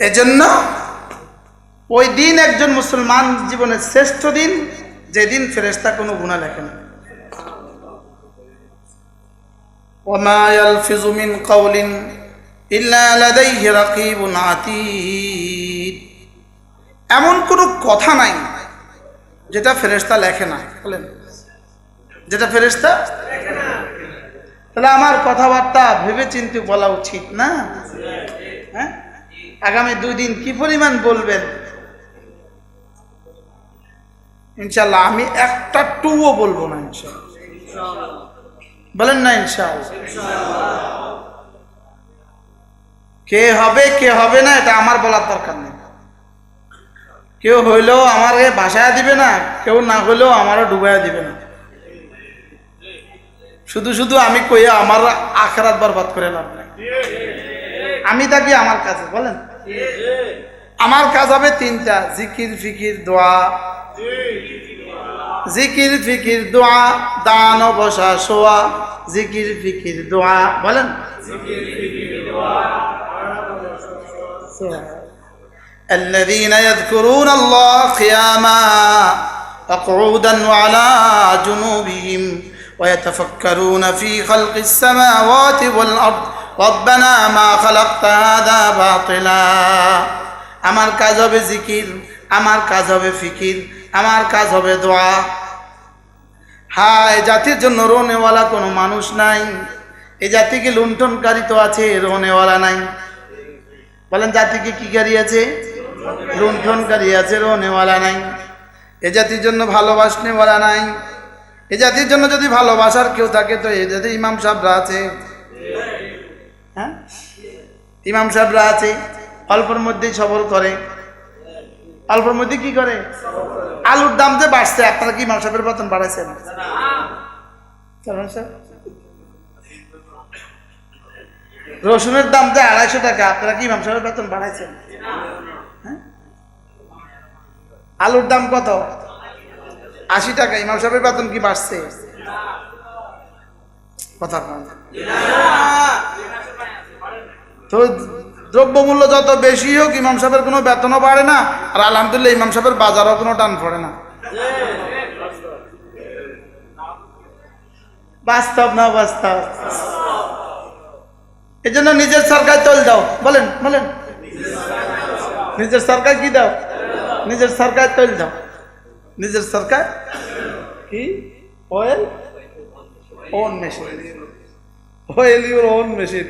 এজন্য ওই দিন একজন মুসলমান জীবনের শ্রেষ্ঠ দিন যেদিন ফেরেস্তা কোনো গুণা লেখে না وما يلفظ من قول إلا لديه رقيب عتيد এমন কোনো কথা নাই যেটা ফেরেস্তা লেখে না বলেন যেটা ফেরেস্তা তাহলে আমার কথাবার্তা ভেবে চিন্তে বলা উচিত না হ্যাঁ আগামী দুই দিন কি পরিমাণ বলবেন? ইনশাল্লাহ আমি একটা টুও বলব না ইনশাল্লাহ বলেন না ইনশাল্লাহ কে হবে কে হবে না, এটা আমার বলার দরকার নেই। কেউ হইলেও আমারে বাসায় দিবে না, কেউ না হইলেও আমারও ডুবাইয়া দিবে না। শুধু শুধু আমি কইয়া আমার আখরাত বরবাদ করে লাভ নাই। আমি থাকি আমার কাছে বলেন আমার কাজ হবে তিনটা জিকির ফিকির দোয়া জিকির ফিকির দোয়া দান ও বসা শোয়া জিকির ফিকির দোয়া বলেন الذين يذكرون الله قياما وقعودا وعلى جنوبهم ويتفكرون في خلق السماوات والأرض মা আমার কাজ হবে জিকির, আমার কাজ হবে ফিকির, আমার কাজ হবে দোয়া। হায়, জাতির জন্য রোনেওয়ালা কোনো মানুষ নাই। এই জাতিকে লুণ্ঠনকারী তো আছে, রোনেওয়ালা নাই। বলেন, জাতিকে কি গাড়ি আছে? লুণ্ঠনকারী আছে, রোনেওয়ালা নাই। এ জাতির জন্য ভালোবাসনেওয়ালা নাই। এ জাতির জন্য যদি ভালোবাসার কেউ থাকে, তো এ জাতির ইমাম সাহেবরা আছে। হ্যাঁ? ইমাম সাহেবরা আছে অল্পের মধ্যেই সবর করে। অল্পের মধ্যে কি করে? আলুর দাম যে বাড়ছে আপনারা কি ইমাম সাহেবের বেতন বাড়াইছেন? রসুনের দাম যে আড়াইশো টাকা আপনারা কি ইমাম সাহেবের বেতন বাড়াইছেন? হ্যাঁ? আলুর দাম কত? আশি টাকা ইমাম সাহেবের বেতন কি বাড়ছে? কথা। তো দ্রব্যমূল্য যত বেশি হোক ইমাম সাহেবের কোনো বেতনও বাড়ে না আর আলহামদুলিল্লাহ ইমাম সাহেবের বাজারও কোনো টান পড়ে না। বাস্তব না বাস্তব? এই জন্য নিজের সরকার তৈল দাও। বলেন বলেন। নিজের সরকার কি দাও? নিজের সরকার তৈল দাও। নিজের সরকার কি? Oil own machine oil your own machine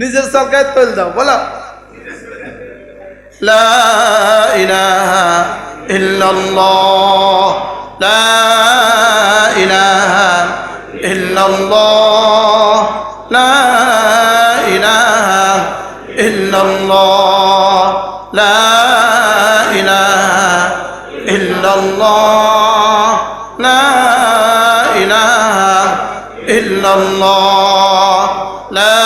নিজের সরকার তৈল দাও, বলো। লা ইলাহা ইল্লাল্লাহ, লা ইলাহা ইল্লাল্লাহ, লা ইলাহা ইল্লাল্লাহ, লা ইলাহা ইল্লাল্লাহ, লা ইলাহা লা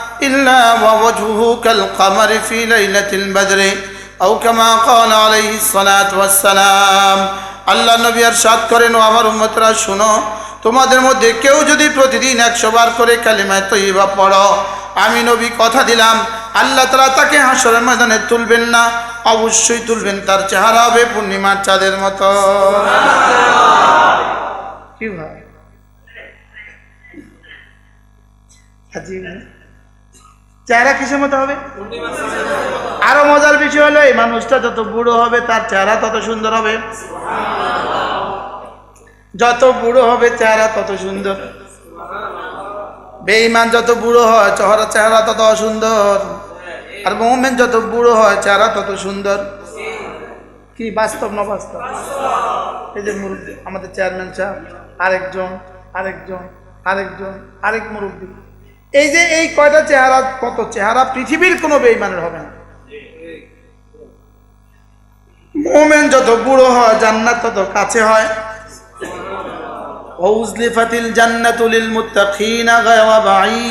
إلا ووجهه كالقمر في ليلة البدر أو كما قال عليه الصلاة والسلام আল্লাহ নবী আর সাত করেন ও আমার উম্মতরা শুনো তোমাদের মধ্যে কেউ যদি প্রতিদিন একশো বার করে কালিমায় তৈবা পড়ো আমি নবী কথা দিলাম আল্লাহ তালা তাকে হাসরের ময়দানে তুলবেন না অবশ্যই তুলবেন তার চেহারা হবে পূর্ণিমার চাঁদের মতো কি ভাই হাজি চেহারা কিসের মতো হবে? আরও মজার বিষয় হলো, এই মানুষটা যত বুড়ো হবে, তার চেহারা তত সুন্দর হবে। যত বুড়ো হবে, চেহারা তত সুন্দর। বেঈমান যত বুড়ো হয় চেহারা চেহারা তত অসুন্দর। আর মোহামেন যত বুড়ো হয়, চেহারা তত সুন্দর। কি বাস্তব না বাস্তব? এই যে মুরব্বী, আমাদের চেয়ারম্যান সাহেব, আরেকজন আরেকজন আরেকজন, আরেক মুরব্বী। এই যে এই কয়টা চেহারা, কত চেহারা পৃথিবীর কোনো বেইমানের হবে না। মোমেন যত বুড়ো হয়, জান্নাত তত কাছে হয়। ওউজলিফাতিল জান্নাতুলিল মুত্তাকিনা গায়রা বাঈদ।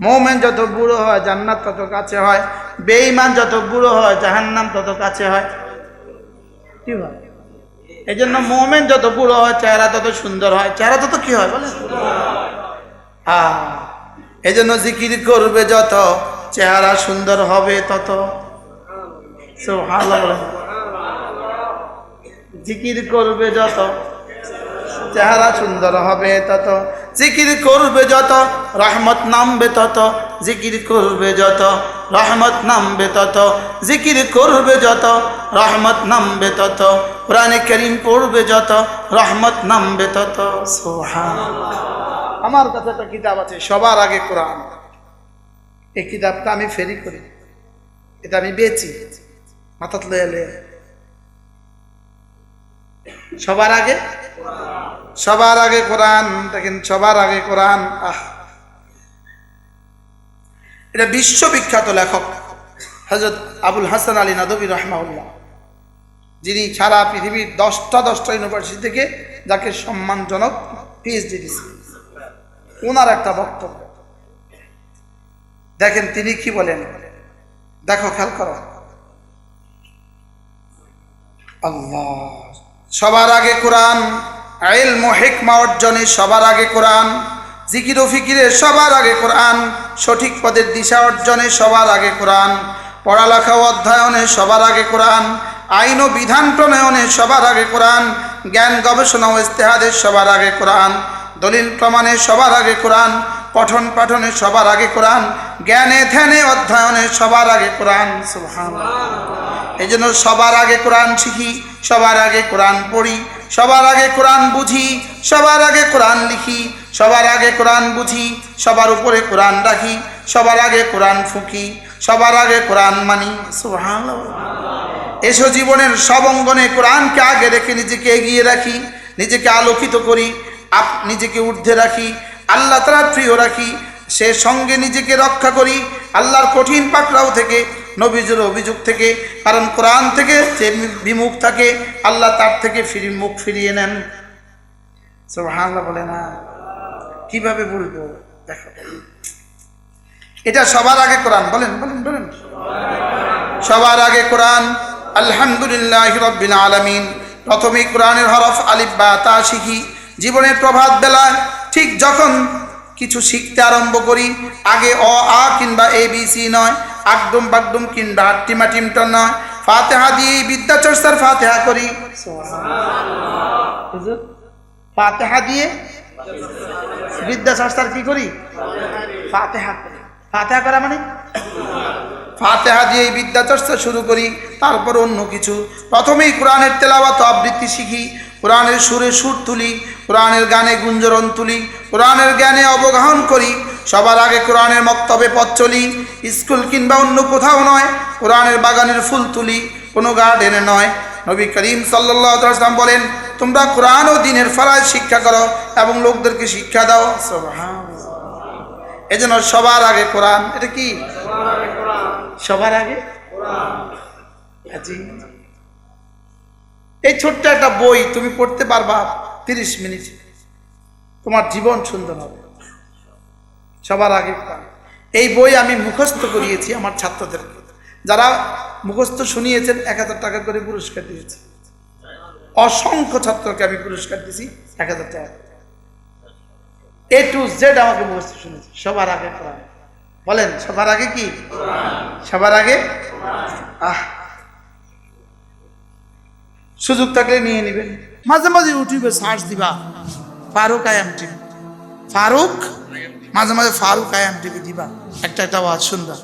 মোমেন যত বুড়ো হয়, জান্নাত তত কাছে হয়। বেঈমান যত বুড়ো হয়, জাহান্নাম তত কাছে হয়। কি হয়? এই জন্য মোমেন যত বুড়ো হয়, চেহারা তত সুন্দর হয়। চেহারা তত কি হয় বলে এই জন্য জিকির করবে যত, চেহারা সুন্দর হবে তত। জিকির করবে যত, চেহারা সুন্দর হবে তত। জিকির করবে যত, রহমত নামবে তত। জিকির করবে যত রহমত নামবে তত, জিকির করবে যত, রহমত নামবে তত, কোরআনে করিম পড়বে যত, রহমত নামবে তত। সোহান আমার কাছে একটা কিতাব আছে, সবার আগে কোরআন। এই কিতাবটা আমি ফেরি করি। এটা আমি বেচি মাথাত লয়ে লয়ে। সবার আগে? সবার আগে কোরআন, দেখেন সবার আগে কোরআন, আহ। এটা বিশ্ববিখ্যাত লেখক হজরত আবুল হাসান আলী নদবী রহমাউল্লাহ যিনি সারা পৃথিবীর দশটা দশটা ইউনিভার্সিটি থেকে যাকে সম্মানজনক পিএইচডি দিচ্ছে ওনার একটা বক্তব্য। দেখেন তিনি কি বলেন? দেখো, খেয়াল করো। আল্লাহ, সবার আগে কোরআন আইল হেকমা অর্জনে সবার আগে কোরআন, জিকির ও ফিকিরে সবার আগে কোরআন সঠিক পদের দিশা অর্জনে সবার আগে কোরআন, পড়ালেখা ও অধ্যয়নে সবার আগে কোরআন, আইন ও বিধান প্রণয়নে সবার আগে কোরআন, জ্ঞান, গবেষণা ও ইস্তেহাদের সবার আগে কোরআন, দলিল প্রমাণে সবার আগে কোরআন, পঠন পাঠনে সবার আগে কোরআন, জ্ঞানে ধ্যানে অধ্যয়নে সবার আগে কোরআন, সুবহানাল্লাহ। এই জন্য সবার আগে কোরআন শিখি, সবার আগে কোরআন পড়ি সবার আগে কোরআন বুঝি, সবার আগে কোরআন লিখি, সবার আগে কোরআন বুঝি, সবার উপরে কোরআন রাখি, সবার আগে কোরআন ফুঁকি, সবার আগে কোরআন মানি। এসো জীবনের সব অঙ্গনে কোরআনকে আগে রেখে নিজেকে এগিয়ে রাখি, নিজেকে আলোকিত করি, আপ, নিজেকে ঊর্ধ্বে রাখি, আল্লাহ তালার প্রিয় রাখি, সে সঙ্গে নিজেকে রক্ষা করি, আল্লাহর কঠিন পাকড়াও থেকে নবীজের অভিযোগ থেকে, কারণ কোরআন থেকে যে বিমুখ থাকে, আল্লাহ তার থেকে ফিরি মুখ ফিরিয়ে নেন। সুবহানাল্লাহ বলে না। কীভাবে বলব? দেখো। এটা সবার আগে কোরআন। বলেন বলেন বলেন। সবার আগে কোরআন। আলহামদুলিল্লাহ রব্বিল আলামিন। প্রথমে কোরআনের হরফ আলিফ বা তা শিখি। জীবনের প্রভাত বেলায় ঠিক যখন কিছু শিখতে আরম্ভ করি, আগে অ, আ কিংবা এ, বি, সি নয়। আগডুম বাগডুম কিংবা টিমা টিমটা নয়। ফাতেহা দিয়ে বিদ্যা চর্চার ফাতেহা করি। ফাতেহা দিয়ে বিদ্যা চর্চার কি করি? ফাতেহা ফাতেহা করা মানে? ফাতেহা দিয়ে এই বিদ্যা চর্চা শুরু করি তারপর অন্য কিছু। প্রথমেই কোরআনের তেলাওয়াত ও আবৃত্তি শিখি কোরআনের সুরে সুর তুলি কোরআনের গানে গুঞ্জরণ তুলি কোরআনের জ্ঞানে অবগাহন করি সবার আগে কোরআনের মক্তবে পথ চলি স্কুল কিংবা অন্য কোথাও নয় কোরআনের বাগানের ফুল তুলি কোনো গার্ডেনে নয়। নবী করিম সাল্লাম বলেন তোমরা কোরআন ও দিনের ফরাজ শিক্ষা করো এবং লোকদেরকে শিক্ষা দাও। এই জন্য সবার আগে কোরআন এটা কি? সবার আগে? এই ছোট্ট একটা বই তুমি পড়তে পারবা তিরিশ মিনিট। তোমার জীবন সুন্দর হবে। সবার আগে। এই বই আমি মুখস্থ করিয়েছি আমার ছাত্রদেরকে যারা মুখস্থ শুনিয়েছেন, এক হাজার টাকা করে পুরস্কার দিয়েছি। অসংখ্য ছাত্রকে আমি পুরস্কার দিয়েছি, এক হাজার টাকা এ টু জেড আমাকে মুখস্থ শুনেছে সবার আগে কোরআন বলেন, সবার আগে কি? সবার আগে? আহ। সুযোগ থাকলে নিয়ে নেবেন। মাঝে মাঝে ইউটিউবে সার্চ দিবা, ফারুক আয়াম টিভি ফারুক? মাঝে মাঝে ফারুক আয়াম টিভি দিবা। একটা একটা আওয়াজ সুন্দর